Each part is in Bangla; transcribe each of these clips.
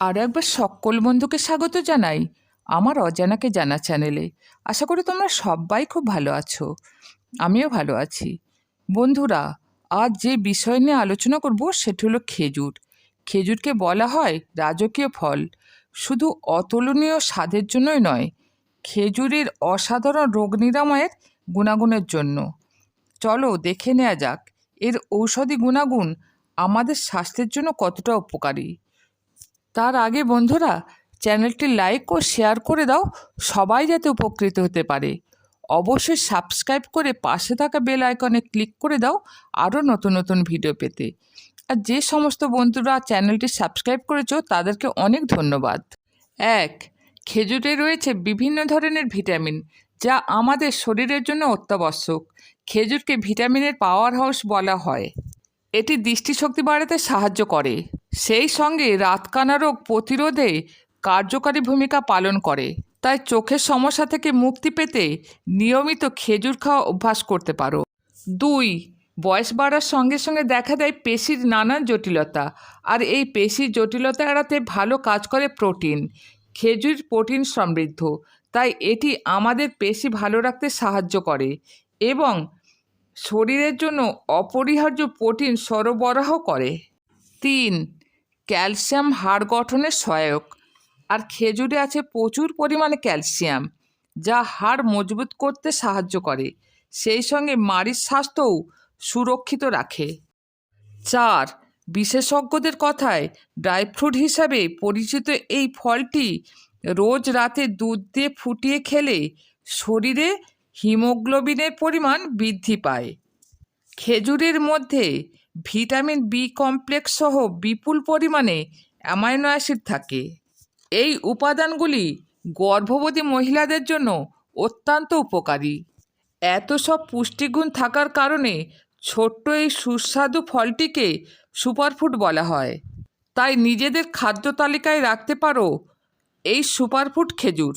আর একবার সকল বন্ধুকে স্বাগত জানাই আমার অজানাকে জানা চ্যানেলে আশা করি তোমরা সবাই খুব ভালো আছো। আমিও ভালো আছি। বন্ধুরা, আজ যে বিষয় নিয়ে আলোচনা করব সেটি হলো খেজুর। খেজুরকে বলা হয় রাজকীয় ফল। শুধু অতুলনীয় স্বাদের জন্যই নয়, খেজুরের অসাধারণ রোগ নিরাময়ের গুণাগুণের জন্য। চলো দেখে নেওয়া যাক, এর ঔষধি গুণাগুণ আমাদের স্বাস্থ্যের জন্য কতটা উপকারী। তার আগে বন্ধুরা, চ্যানেলটি লাইক ও শেয়ার করে দাও, সবাই যাতে উপকৃত হতে পারে। অবশ্যই সাবস্ক্রাইব করে পাশে থাকা বেল আইকনে ক্লিক করে দাও, আরও নতুন নতুন ভিডিও পেতে। আর যে সমস্ত বন্ধুরা চ্যানেলটি সাবস্ক্রাইব করেছ, তাদেরকে অনেক ধন্যবাদ। এক, খেজুরে রয়েছে বিভিন্ন ধরনের ভিটামিন যা আমাদের শরীরের জন্য অত্যাবশ্যক। খেজুরকে ভিটামিনের পাওয়ার হাউস বলা হয়। এটি দৃষ্টিশক্তি বাড়াতে সাহায্য করে। সেই সঙ্গে রাতকানা রোগ প্রতিরোধে কার্যকারী ভূমিকা পালন করে। তাই চোখের সমস্যা থেকে মুক্তি পেতে নিয়মিত খেজুর খাওয়া অভ্যাস করতে পারো। দুই, বয়স বাড়ার সঙ্গে সঙ্গে দেখা দেয় পেশির নানান জটিলতা। আর এই পেশির জটিলতা এড়াতে ভালো কাজ করে প্রোটিন। খেজুর প্রোটিন সমৃদ্ধ। তাই এটি আমাদের পেশি ভালো রাখতে সাহায্য করে। এবং শরীরের জন্য অপরিহার্য প্রোটিন সরবরাহ করে। তিন, ক্যালসিয়াম হাড় গঠনের সহায়ক। আর খেজুরে আছে প্রচুর পরিমাণে ক্যালসিয়াম, যা হাড় মজবুত করতে সাহায্য করে। সেই সঙ্গে মাড়ির স্বাস্থ্যও সুরক্ষিত রাখে। চার, বিশেষজ্ঞদের কথায় ড্রাই ফ্রুট হিসাবে পরিচিত এই ফলটি রোজ রাতে দুধ দিয়ে ফুটিয়ে খেলে শরীরে হিমোগ্লোবিনের পরিমাণ বৃদ্ধি পায়। খেজুরের মধ্যে ভিটামিন বি কমপ্লেক্স সহ বিপুল পরিমাণে অ্যামাইনো অ্যাসিড থাকে। এই উপাদানগুলি গর্ভবতী মহিলাদের জন্য অত্যন্ত উপকারী। এত সব পুষ্টিগুণ থাকার কারণে ছোট্ট এই সুস্বাদু ফলটিকে সুপারফুড বলা হয়। তাই নিজেদের খাদ্য তালিকায় রাখতে পারো এই সুপারফুড খেজুর।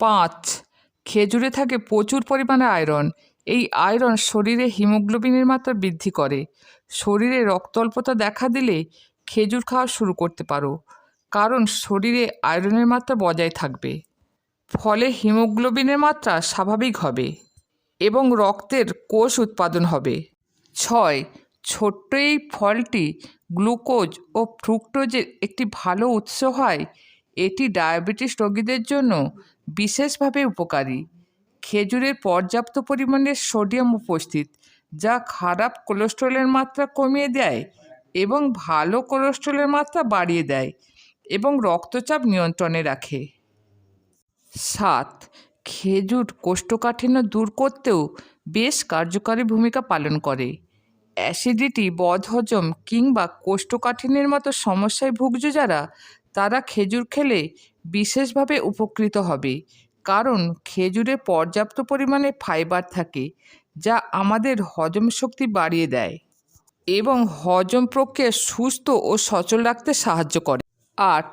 পাঁচ খেজুরে থাকে প্রচুর পরিমাণে আয়রন। এই আয়রন শরীরে হিমোগ্লোবিনের মাত্রা বৃদ্ধি করে। শরীরে রক্তল্পতা দেখা দিলে খেজুর খাওয়া শুরু করতে পারো, কারণ শরীরে আয়রনের মাত্রা বজায় থাকবে। ফলে হিমোগ্লোবিনের মাত্রা স্বাভাবিক হবে এবং রক্তের কোষ উৎপাদন হবে। ছয়, ছোট্ট এই ফলটি গ্লুকোজ ও ফ্রুক্টোজের একটি ভালো উৎস হয় এটি ডায়াবেটিস রোগীদের জন্য বিশেষভাবে উপকারী। খেজুরের পর্যাপ্ত পরিমাণে সোডিয়াম উপস্থিত, যা খারাপ কোলেস্ট্রলের মাত্রা কমিয়ে দেয় এবং ভালো কোলেস্ট্রলের মাত্রা বাড়িয়ে দেয় এবং রক্তচাপ নিয়ন্ত্রণে রাখে। সাত, খেজুর কোষ্ঠকাঠিন্য দূর করতেও বেশ কার্যকারী ভূমিকা পালন করে। অ্যাসিডিটি, বদহজম কিংবা কোষ্ঠকাঠিন্যের মতো সমস্যায় ভুগছে যারা তারা খেজুর খেলে বিশেষভাবে উপকৃত হবে। কারণ খেজুরে পর্যাপ্ত পরিমাণে ফাইবার থাকে, যা আমাদের হজম শক্তি বাড়িয়ে দেয় এবং হজম প্রক্রিয়া সুস্থ ও সচল রাখতে সাহায্য করে। আট,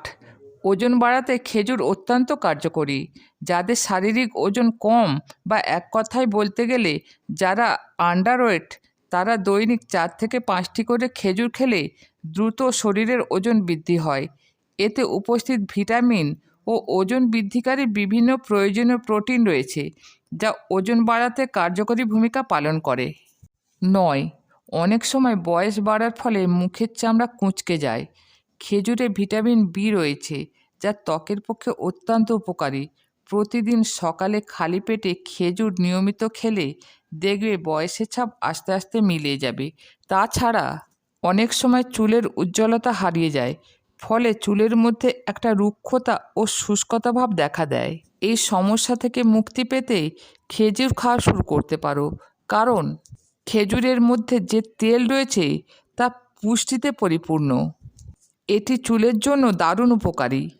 ওজন বাড়াতে খেজুর অত্যন্ত কার্যকরী, যাদের শারীরিক ওজন কম বা এক কথায় বলতে গেলে যারা আন্ডারওয়েট, তারা দৈনিক চার থেকে পাঁচটি করে খেজুর খেলে দ্রুত শরীরের ওজন বৃদ্ধি হয়। এতে উপস্থিত ভিটামিন ও ওজন বৃদ্ধিকারী বিভিন্ন প্রয়োজনীয় প্রোটিন রয়েছে, যা ওজন বাড়াতে কার্যকরী ভূমিকা পালন করে। নয়, অনেক সময় বয়স বাড়ার ফলে মুখের চামড়া কুঁচকে যায়। খেজুরে ভিটামিন বি রয়েছে, যা ত্বকের পক্ষে অত্যন্ত উপকারী। প্রতিদিন সকালে খালি পেটে খেজুর নিয়মিত খেলে দেখবে বয়সের ছাপ আস্তে আস্তে মিলিয়ে যাবে। তাছাড়া অনেক সময় চুলের উজ্জ্বলতা হারিয়ে যায় ফলে চুলের মধ্যে একটা রুক্ষতা ও শুষ্কতা ভাব দেখা দেয়। এই সমস্যা থেকে মুক্তি পেতে খেজুর খাওয়া শুরু করতে পারো। কারণ, খেজুরের মধ্যে যে তেল রয়েছে তা পুষ্টিতে পরিপূর্ণ। এটি চুলের জন্য দারুণ উপকারী।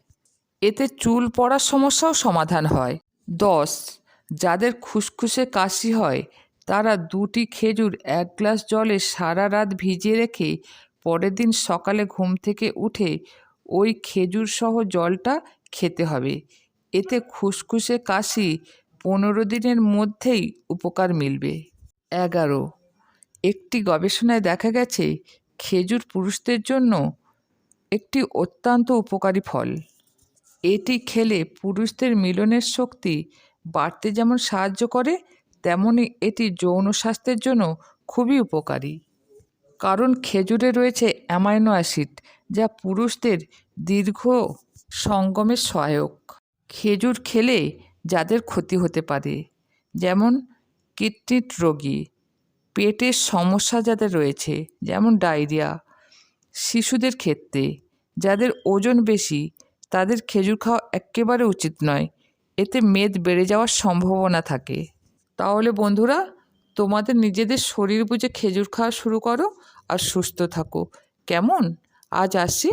এতে চুল পড়ার সমস্যাও সমাধান হয়। দশ, যাদের খুসখুসে কাশি হয়, তারা দুটি খেজুর এক গ্লাস জলে সারা রাত ভিজিয়ে রেখে পরের দিন সকালে ঘুম থেকে উঠে ওই খেজুর সহ জলটা খেতে হবে। এতে খুসখুসে কাশি পনেরো দিনের মধ্যেই উপকার মিলবে। এগারো। একটি গবেষণায় দেখা গেছে, খেজুর পুরুষদের জন্য একটি অত্যন্ত উপকারী ফল। এটি খেলে পুরুষদের মিলনের শক্তি বাড়তে যেমন সাহায্য করে তেমনই এটি যৌন স্বাস্থ্যের জন্য খুবই উপকারী। কারণ খেজুরে রয়েছে অ্যামাইনো অ্যাসিড, যা পুরুষদের দীর্ঘ সঙ্গমের সহায়ক। খেজুর খেলে যাদের ক্ষতি হতে পারে, যেমন কিডনির রোগী, পেটের সমস্যা যাদের রয়েছে, যেমন ডায়রিয়া, শিশুদের ক্ষেত্রে, যাদের ওজন বেশি, তাদের খেজুর খাওয়া একেবারে উচিত নয়, এতে মেদ বেড়ে যাওয়ার সম্ভাবনা থাকে। তাহলে বন্ধুরা তোমাদের নিজেদের শরীর বুঝে খেজুর খাওয়া শুরু করো আর সুস্থ থাকো। কেমন? আজ আসি